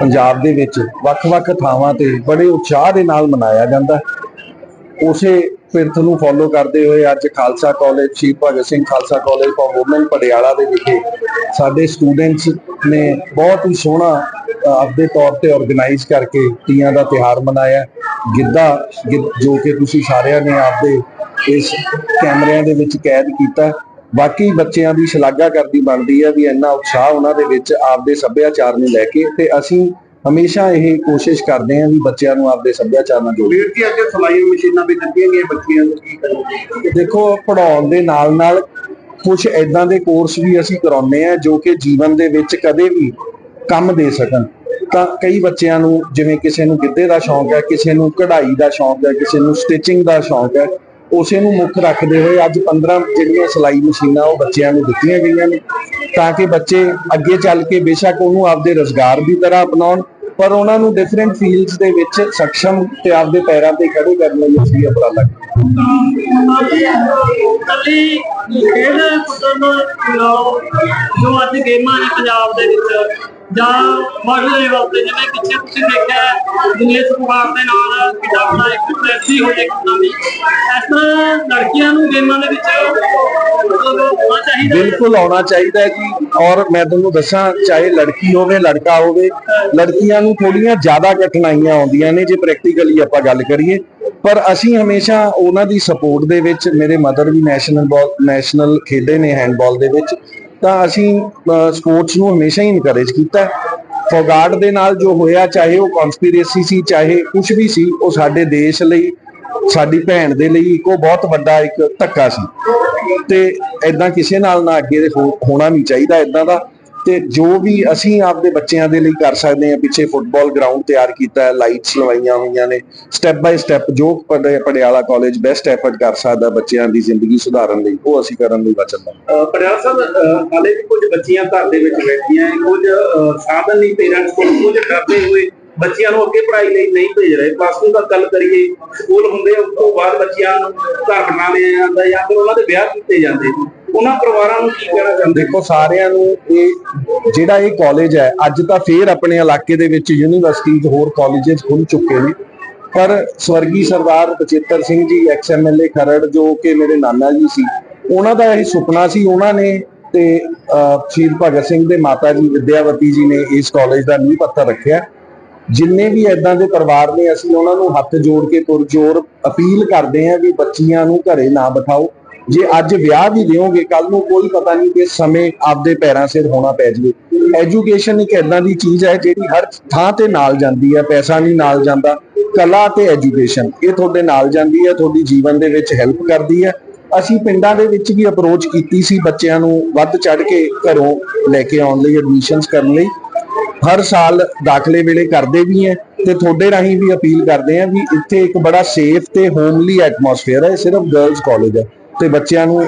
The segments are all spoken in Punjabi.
ਪੰਜਾਬ ਦੇ ਵਿੱਚ ਵੱਖ-ਵੱਖ ਥਾਵਾਂ ਤੇ ਬੜੇ ਉਤਸ਼ਾਹ ਦੇ ਨਾਲ ਮਨਾਇਆ ਜਾਂਦਾ। ਹੈ ਉਸੇ ਪਿਰਥ ਨੂੰ ਫੋਲੋ ਕਰਦੇ ਹੋਏ ਅੱਜ ਖਾਲਸਾ ਕਾਲਜ ਸ਼ਹੀਦ Bhagat Singh Khalsa college for women Patiala ਦੇ ਵਿਖੇ ਸਾਡੇ ਸਟੂਡੈਂਟਸ ਨੇ ਬਹੁਤ ਹੀ ਸੋਹਣਾ ਆਪਦੇ ਤੌਰ ਤੇ ਆਰਗੇਨਾਈਜ਼ ਕਰਕੇ ਤੀਆਂ ਦਾ ਤਿਹਾਰ ਮਨਾਇਆ। ਗਿੱਧਾ ਗਿ- ਜੋ ਕਿ ਤੁਸੀਂ ਸਾਰਿਆਂ ਨੇ ਆਪਦੇ ਇਸ ਕੈਮਰਿਆਂ ਦੇ ਵਿੱਚ ਕੈਦ ਕੀਤਾ। ਬਾਕੀ ਬੱਚਿਆਂ ਦੀ ਸ਼ਲਾਘਾ ਕਰਦੀ ਬਣਦੀ ਹੈ ਵੀ ਇੰਨਾ ਉਤਸ਼ਾਹ ਉਹਨਾਂ ਦੇ ਵਿੱਚ ਆਪਦੇ ਸੱਭਿਆਚਾਰ ਨੂੰ ਲੈ ਕੇ ਤੇ ਅਸੀਂ ਹਮੇਸ਼ਾ ਇਹ ਕੋਸ਼ਿਸ਼ ਕਰਦੇ ਹਾਂ ਵੀ ਬੱਚਿਆਂ ਨੂੰ ਆਪਦੇ ਸੱਭਿਆਚਾਰ ਨਾਲ ਜੋੜੀਏ। ਵੀਰ ਜੀ ਅੱਗੇ ਸਲਾਈ ਮਸ਼ੀਨਾਂ ਵੀ ਦਿੱਤੀਆਂ ਗਈਆਂ ਬੱਚਿਆਂ ਨੂੰ ਕੀ ਕਰੋਗੇ ਦੇਖੋ ਪੜਾਉਣ ਦੇ ਨਾਲ ਨਾਲ ਕੁਝ ਐਦਾਂ ਦੇ ਕੋਰਸ ਵੀ ਅਸੀਂ ਕਰਾਉਂਦੇ ਆ ਜੋ ਕਿ ਜੀਵਨ ਦੇ ਵਿੱਚ ਕਦੇ ਵੀ ਕੰਮ ਦੇ ਸਕਣ। ਤਾਂ ਕਈ ਬੱਚਿਆਂ ਨੂੰ ਜਿਵੇਂ ਕਿਸੇ ਨੂੰ ਗਿੱਧੇ ਦਾ ਸ਼ੌਂਕ ਹੈ ਕਿਸੇ ਨੂੰ ਕਢਾਈ ਦਾ ਸ਼ੌਂਕ ਹੈ ਕਿਸੇ ਨੂੰ ਸਟਿਚਿੰਗ ਦਾ ਸ਼ੌਂਕ ਹੈ ਉਸੇ ਨੂੰ ਮੁੱਖ ਰੱਖਦੇ ਹੋਏ ਅੱਜ 15 ਜਿਹੜੀਆਂ ਸਲਾਈ ਮਸ਼ੀਨਾਂ ਉਹ ਬੱਚਿਆਂ ਨੂੰ ਦਿੱਤੀਆਂ ਗਈਆਂ ਨੇ, ਤਾਂ ਕਿ ਬੱਚੇ ਅੱਗੇ ਚੱਲ ਕੇ ਬੇਸ਼ੱਕ ਉਹਨੂੰ ਆਪਦੇ ਰੋਜ਼ਗਾਰ ਦੀ ਤਰ੍ਹਾਂ ਅਪਣਾਉਣ, ਪਰ ਉਹਨਾਂ ਨੂੰ ਡਿਫਰੈਂਟ ਫੀਲਡਸ ਦੇ ਵਿੱਚ ਸક્ષਮ ਤੇ ਆਪਦੇ ਪੈਰਾਂ ਤੇ ਖੜੇ ਕਰਨ ਲਈ ਅਸੀਂ ਉਪਰਾਲਾ ਕੱਲੀ ਖੇਡ ਕੁੱਦਣ ਲਾਓ ਜੋ ਅੱਜ ਗੇਮਾਂ ਨੇ ਪੰਜਾਬ ਦੇ ਵਿੱਚ ਜਾਂ ਵਰਲਡ ਲੈਵਲ ਜਿਵੇਂ ਪਿੱਛੇ ਤੁਸੀਂ ਦੇਖਿਆ ਦਿਨੇਸ਼ ਕੁਮਾਰ ਦੇ ਨਾਲ ਕਿੱਡਾ ਬੜਾ ਇੱਕ ਪ੍ਰੈਸੀ ਹੋ ਜਾਏ ਕਿੱਦਾਂ ਇਸ ਤਰ੍ਹਾਂ ਲੜਕੀਆਂ ਨੂੰ ਗੇਮਾਂ ਦੇ ਵਿੱਚ ਹੋਣਾ ਚਾਹੀਦਾ ਬਿਲਕੁਲ ਆਉਣਾ ਚਾਹੀਦਾ ਹੈ ਜੀ। ਔਰ ਮੈਂ ਤੁਹਾਨੂੰ ਦੱਸਾਂ, ਚਾਹੇ ਲੜਕੀ ਹੋਵੇ, ਲੜਕਾ ਹੋਵੇ, ਲੜਕੀਆਂ ਨੂੰ ਥੋੜੀਆਂ ਜ਼ਿਆਦਾ ਕਠਿਨਾਈਆਂ ਆਉਂਦੀਆਂ ਨੇ, ਜੇ ਪ੍ਰੈਕਟੀਕਲੀ ਆਪਾਂ ਗੱਲ ਕਰੀਏ। ਪਰ ਅਸੀਂ ਹਮੇਸ਼ਾ ਉਹਨਾਂ ਦੀ ਸਪੋਰਟ ਦੇ ਵਿੱਚ, ਮੇਰੇ ਮਦਰ ਵੀ ਨੈਸ਼ਨਲ ਬਾਲ ਨੈਸ਼ਨਲ ਖੇਡੇ ਨੇ ਹੈਂਡਬਾਲ ਦੇ ਵਿੱਚ। ਤਾਂ ਅਸੀਂ ਸਪੋਰਟਸ ਨੂੰ ਹਮੇਸ਼ਾ ਹੀ ਇਨਕਰੇਜ ਕੀਤਾ ਫੋਗਾਰਡ ਦੇ ਨਾਲ ਜੋ ਹੋਇਆ, ਚਾਹੇ ਉਹ ਕਨਸਪੀਰੇਸੀ ਸੀ, ਚਾਹੇ ਕੁਝ ਵੀ ਸੀ, ਉਹ ਸਾਡੇ ਦੇਸ਼ ਲਈ, ਸਾਡੀ ਭੈਣ ਦੇ ਲਈ ਇੱਕ ਉਹ ਬਹੁਤ ਵੱਡਾ ਇੱਕ ਧੱਕਾ ਸੀ। ਤੇ ਐਦਾਂ ਕਿਸੇ ਨਾਲ ਨਾ ਅੱਗੇ ਹੋ- ਹੋਣਾ ਨਹੀਂ ਚਾਹੀਦਾ ਐਦਾਂ ਦਾ। ਤੇ ਜੋ ਵੀ ਅਸੀਂ ਆਪਦੇ ਬੱਚਿਆਂ ਦੇ ਲਈ ਕਰ ਸਕਦੇ ਹਾਂ, ਪਿੱਛੇ ਫੁੱਟਬਾਲ ਗਰਾਊਂਡ ਤਿਆਰ ਕੀਤਾ ਹੈ ਲਾਈਟਸ ਲਵਾਈਆਂ ਹੋਈਆਂ ਨੇ ਸਟੈਪ ਬਾਈ ਸਟੈਪ ਜੋ ਪਟਿਆਲਾ ਕਾਲਜ ਬੈਸਟ ਐਫਰਟ ਕਰ ਸਕਦਾ ਬੱਚਿਆਂ ਦੀ ਜ਼ਿੰਦਗੀ ਸੁਧਾਰਨ ਲਈ, ਉਹ ਅਸੀਂ ਕਰਨ ਲਈ ਵਚਨਬੱਧ ਅਹ ਪਟਿਆਲਾ ਸਾਹਿਬ ਹਾਲੇ ਵੀ ਕੁਝ ਬੱਚੀਆਂ ਘਰ ਦੇ ਵਿੱਚ ਬੈਠੀਆਂ ਹੈ, ਕੁਝ ਸਾਧਨ ਨਹੀਂ ਪੇਰੈਂਟਸ ਕੋਲ ਕੁਝ ਡਰਦੇ ਹੋਏ ਬੱਚਿਆਂ ਨੂੰ ਅੱਗੇ ਪੜ੍ਹਾਈ ਲਈ ਨਹੀਂ ਭੇਜ ਰਹੇ। ਪਲੱਸ 2 ਤੱਕ ਗੱਲ ਕਰੀਏ, ਸਕੂਲ ਹੁੰਦੇ ਉਸ ਤੋਂ ਬਾਅਦ ਬੱਚਿਆਂ ਨੂੰ ਘਰ ਬਣਾ ਲਿਆ ਜਾਂਦਾ ਜਾਂ ਫਿਰ ਉਹਨਾਂ ਦੇ ਵਿਆਹ ਕੀਤੇ ਜਾਂਦੇ। ਉਹਨਾਂ ਪਰਿਵਾਰਾਂ ਨੂੰ ਕੀ ਕਹਿਣਾ ਚਾਹੁੰਦੇ? ਦੇਖੋ, ਸਾਰਿਆਂ ਨੂੰ ਇਹ ਜਿਹੜਾ ਇਹ ਕਾਲਜ ਹੈ, ਅੱਜ ਤਾਂ ਫੇਰ ਆਪਣੇ ਇਲਾਕੇ ਦੇ ਵਿੱਚ ਯੂਨੀਵਰਸਿਟੀਜ਼ ਹੋਰ ਕਾਲਜਸ ਖੁੱਲ ਚੁੱਕੇ ਨੇ। ਪਰ ਸਵਰਗੀ ਸਰਦਾਰ ਬਚਿੱਤਰ ਸਿੰਘ ਜੀ ਐਕਸ ਐਮਐਲਏ ਖਰੜ, ਜੋ ਕਿ ਮੇਰੇ ਨਾਨਾ ਜੀ ਸੀ, ਉਹਨਾਂ ਦਾ ਇਹ ਸੁਪਨਾ ਸੀ, ਉਹਨਾਂ ਨੇ ਤੇ ਸ਼ਹੀਦ ਭਗਤ ਸਿੰਘ ਦੇ ਮਾਤਾ ਜੀ, ਵਿਦਿਆਵਤੀ ਜੀ ਨੇ ਇਸ ਕਾਲਜ ਦਾ ਨੀਂਹ ਪੱਥਰ ਰੱਖਿਆ। ਜਿੰਨੇ ਵੀ ਐਦਾਂ ਦੇ ਪਰਿਵਾਰ ਨੇ, ਅਸੀਂ ਉਹਨਾਂ ਨੂੰ ਹੱਥ ਜੋੜ ਕੇ ਪੁਰਜੋਰ ਅਪੀਲ ਕਰਦੇ ਹਾਂ ਵੀ ਬੱਚੀਆਂ ਨੂੰ ਘਰੇ ਨਾ ਬਿਠਾਓ। ਜੇ ਅੱਜ ਵਿਆਹ ਵੀ ਦਿਓਗੇ ਕੱਲ ਨੂੰ ਕੋਈ ਪਤਾ ਨਹੀਂ ਕਿ ਸਮੇਂ ਆਪਦੇ ਪੈਰਾਂ ਸਿਰ ਹੋਣਾ ਪੈ ਜਾਵੇ। ਐਜੂਕੇਸ਼ਨ ਇੱਕ ਐਦਾਂ ਦੀ ਚੀਜ਼ ਹੈ ਜਿਹੜੀ ਹਰ ਥਾਂ ਤੇ ਨਾਲ ਜਾਂਦੀ ਹੈ, ਪੈਸਾ ਨਹੀਂ ਨਾਲ ਜਾਂਦਾ। ਕਲਾ ਤੇ ਐਜੂਕੇਸ਼ਨ ਇਹ ਤੁਹਾਡੇ ਨਾਲ ਜਾਂਦੀ ਹੈ, ਤੁਹਾਡੀ ਜੀਵਨ ਦੇ ਵਿੱਚ ਹੈਲਪ ਕਰਦੀ ਹੈ। ਅਸੀਂ ਪਿੰਡਾਂ ਦੇ ਵਿੱਚ ਵੀ ਅਪਰੋਚ ਕੀਤੀ ਸੀ ਬੱਚਿਆਂ ਨੂੰ ਵੱਧ ਚੜ ਕੇ ਘਰੋਂ ਲੈ ਕੇ ਆਉਣ ਲਈ ਐਡਮਿਸ਼ਨਸ ਕਰਨ ਲਈ। ਹਰ ਸਾਲ ਦਾਖਲੇ ਵੇਲੇ ਕਰਦੇ ਵੀ ਹੈ ਤੇ ਤੁਹਾਡੇ ਰਾਹੀਂ ਵੀ ਅਪੀਲ ਕਰਦੇ ਆ ਵੀ ਇੱਥੇ ਇੱਕ ਬੜਾ ਸੇਫ ਤੇ ਹੋਮਲੀ ਐਟਮੋਸਫੇਅਰ ਹੈ, ਇਹ ਸਿਰਫ ਗਰਲਸ ਕਾਲਜ ਹੈ। ਤੇ ਬੱਚਿਆਂ ਨੂੰ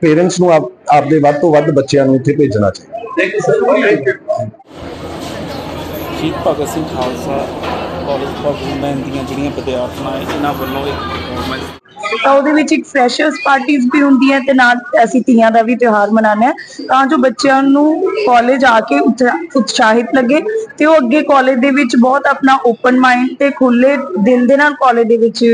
ਪੇਰੈਂਟਸ ਨੂੰ ਆਪ- ਆਪਦੇ ਵੱਧ ਤੋਂ ਵੱਧ ਬੱਚਿਆਂ ਨੂੰ ਇੱਥੇ ਭੇਜਣਾ ਚਾਹੀਦਾ। ਥੈਂਕ ਯੂ ਸਰ ਸ਼ਹੀਦ ਭਗਤ ਸਿੰਘ ਖਾਲਸਾ ਕਾਲਜ ਵੂਮਨ ਦੀਆਂ ਜਿਹੜੀਆਂ ਵਿਦਿਆਰਥਣਾਂ ਇਹਨਾਂ ਵੱਲੋਂ ਇੱਕ performance ਤਾਂ ਉਹਦੇ ਵਿੱਚ ਇੱਕ ਫਰੈਸ਼ਰਸ ਪਾਰਟੀਆਂ ਵੀ ਹੁੰਦੀਆਂ ਤੇ ਨਾਲ ਅਸੀਂ ਤੀਆਂ ਦਾ ਵੀ ਤਿਉਹਾਰ ਮਨਾਉਂਦੇ ਹਾਂ। ਤਾਂ ਜੋ ਬੱਚਿਆਂ ਨੂੰ ਕਾਲਜ ਆ ਕੇ ਉਤਸ਼ਾ- ਉਤਸ਼ਾਹਿਤ ਲੱਗੇ ਤੇ ਉਹ ਅੱਗੇ ਕਾਲਜ ਦੇ ਵਿੱਚ ਬਹੁਤ ਆਪਣਾ ਓਪਨ ਮਾਈਂਡ ਤੇ ਖੁੱਲੇ ਦਿਲ ਦੇ ਨਾਲ ਕਾਲਜ ਦੇ ਵਿੱਚ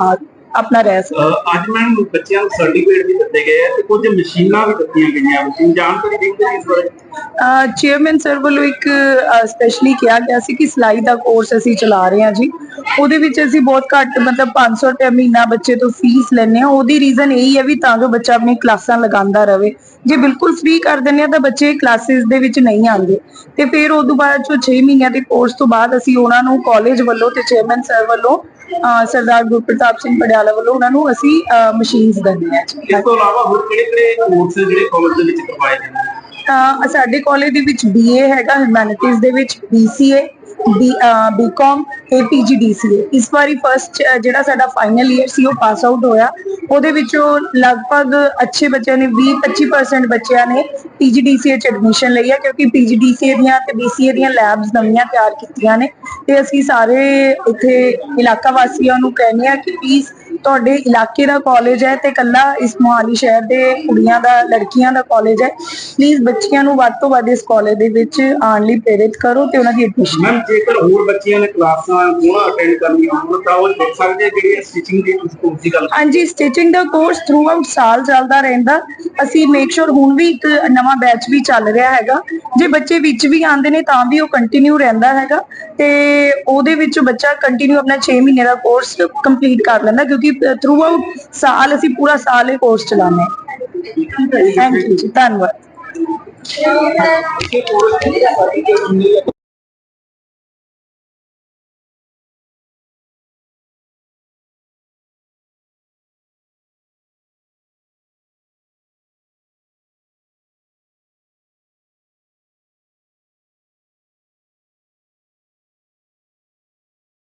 ਆ- ਆਪਣਾ ਰਹਿ ਸਕੇ ਅੱਜ ਮੈਮ ਬੱਚਿਆਂ ਨੂੰ ਸਰਟੀਫਿਕੇਟ ਵੀ ਦਿੱਤੇ ਗਏ ਆ ਤੇ ਕੁਝ ਮਸ਼ੀਨਾਂ ਵੀ ਦਿੱਤੀਆਂ ਗਈਆਂ। ਮਸ਼ੀਨ ਜਾਣਕਾਰੀ ਦਿੰਦੇ ਇਸ ਬਾਰੇ? ਚੇਅਰਮੈਨ ਸਰ ਵੱਲੋਂ ਇੱਕ ਸਪੈਸ਼ਲੀ ਕਿਹਾ ਗਿਆ ਸੀ ਕਿ ਸਿਲਾਈ ਦਾ ਕੋਰਸ ਅਸੀਂ ਚਲਾ ਰਹੇ ਹਾਂ ਜੀ। ਉਹਦੇ ਵਿੱਚ ਅਸੀਂ ਬਹੁਤ ਘੱਟ ਮਤਲਬ 500 ਰੁਪਏ ਮਹੀਨਾ ਬੱਚੇ ਤੋਂ ਫੀਸ ਲੈਂਦੇ ਹਾਂ। ਉਹਦੀ ਰੀਜ਼ਨ ਇਹੀ ਹੈ ਵੀ ਤਾਂ ਜੋ ਬੱਚਾ ਆਪਣੀ ਕਲਾਸਾਂ ਲਗਾਉਂਦਾ ਰਵੇ। ਜੇ ਬਿਲਕੁਲ ਫ੍ਰੀ ਕਰ ਦਿੰਦੇ ਆ ਤਾਂ ਬੱਚੇ ਕਲਾਸਿਸ ਦੇ ਵਿੱਚ ਨਹੀਂ ਆਉਂਦੇ। ਤੇ ਫਿਰ ਉਸ ਤੋਂ ਬਾਅਦ ਜੋ 6 ਮਹੀਨਿਆਂ ਦੇ ਕੋਰਸ ਤੋਂ ਬਾਅਦ ਅਸੀਂ ਉਹਨਾਂ ਨੂੰ ਕਾਲਜ ਵੱਲੋਂ ਤੇ ਚੇਅਰਮੈਨ ਸਰ ਵੱਲੋਂ ਸਰਦਾਰ ਗੁਰਪ੍ਰਤਾਪ ਸਿੰਘ ਪਟਿਆਲਾ ਵੱਲੋਂ ਉਹਨਾਂ ਨੂੰ ਅਸੀਂ ਮਸ਼ੀਨਸ ਦਿੰਦੇ ਜੀ। ਇਸ ਤੋਂ ਇਲਾਵਾ ਹੋਰ ਕਿਹੜੇ ਕਿਹੜੇ ਕੋਰਸ ਜਿਹੜੇ ਕਾਲਜ ਦੇ ਵਿੱਚ ਕਰਵਾਏ ਜਾਂਦੇ ਤਾਂ ਸਾਡੇ ਕਾਲਜ ਦੇ ਵਿੱਚ ਬੀਏ ਹੈਗਾ ਹਿਊਮੈਨਿਟੀਜ਼ ਦੇ ਵਿੱਚ ਬੀਸੀਏ ਬੀਕਾਮ uh, ਤੇ ਪੀਜੀਡੀਸੀਏ ਇਸ ਵਾਰੀ ਫਸਟ ਜਿਹੜਾ ਸਾਡਾ ਫਾਈਨਲ ਈਅਰ ਸੀ, ਉਹ ਪਾਸ ਆਊਟ ਹੋਇਆ। ਉਹਦੇ ਵਿੱਚੋਂ ਲਗਭਗ ਅੱਛੇ ਬੱਚਿਆਂ ਨੇ 20 25% ਬੱਚਿਆਂ ਨੇ ਪੀਜੀਡੀਸੀਏ ਚ ਐਡਮਿਸ਼ਨ ਲਈ ਹੈ, ਕਿਉਂਕਿ ਪੀਜੀਡੀਸੀਏ ਦੀਆਂ ਤੇ ਬੀਸੀਏ ਦੀਆਂ ਲੈਬਸ ਨਵੀਆਂ ਤਿਆਰ ਕੀਤੀਆਂ ਨੇ। ਤੇ ਅਸੀਂ ਸਾਰੇ ਇੱਥੇ ਇਲਾਕਾ ਵਾਸੀਆਂ ਨੂੰ ਕਹਿੰਦੇ ਆ ਕਿ ਪਲੀਜ਼ ਤੁਹਾਡੇ ਇਲਾਕੇ ਦਾ ਕਾਲਜ ਹੈ ਤੇ ਕੱਲਾ ਇਸ ਮੋਹਾਲੀ ਸ਼ਹਿਰ ਦੇ ਕੁੜੀਆਂ ਦਾ, ਲੜਕੀਆਂ ਦਾ ਕਾਲਜ ਹੈ। ਪਲੀਜ਼ ਬੱਚਿਆਂ ਨੂੰ ਵੱਧ ਤੋਂ ਵੱਧ ਇਸ ਕਾਲਜ ਦੇ ਵਿੱਚ ਆਉਣ ਲਈ ਪ੍ਰੇਰਿਤ ਕਰੋ ਤੇ ਉਹਨਾਂ ਦੀ ਐਡਮਿਸ਼ਨ ਜੇਕਰ ਹੋਰ ਬੱਚਿਆਂ ਨੇ ਕਲਾਸਾਂ ਹੋਣਾ ਅਟੈਂਡ ਕਰਨੀਆਂ ਹੋਣ ਤਾਂ ਉਹ ਦੇਖ ਸਕਦੇ ਆ ਜਿਹੜੀ ਸਟਿਚਿੰਗ ਦੀ ਤੁਸੀਂ ਕੋਰਸ ਦੀ ਗੱਲ ਹਾਂਜੀ ਸਟਿਚਿੰਗ ਦਾ ਕੋਰਸ ਥਰੂ ਆਊਟ ਸਾਲ ਚੱਲਦਾ ਰਹਿੰਦਾ। ਅਸੀਂ ਮੇਕ ਸ਼ੋਰ ਹੁਣ ਵੀ ਇੱਕ ਨਵਾਂ ਬੈਚ ਵੀ ਚੱਲ ਰਿਹਾ ਹੈਗਾ। ਜੇ ਬੱਚੇ ਵਿੱਚ ਵੀ ਆਉਂਦੇ ਨੇ ਤਾਂ ਵੀ ਉਹ ਕੰਟੀਨਿਊ ਰਹਿੰਦਾ ਹੈਗਾ। ਤੇ ਉਹਦੇ ਵਿੱਚ ਬੱਚਾ ਕੰਟੀਨਿਊ ਆਪਣਾ 6 ਮਹੀਨੇ ਦਾ ਕੋਰਸ ਕੰਪਲੀਟ ਕਰ ਲੈਂਦਾ ਕਿਉਂਕਿ ਥਰੂ ਆਊਟ ਸਾਲ ਅਸੀਂ ਪੂਰਾ ਸਾਲ ਇਹ ਕੋਰਸ ਚਲਾਉਂਦੇ ਹਾਂ। ਥੈਂਕ ਯੂ ਧੰਨਵਾਦ।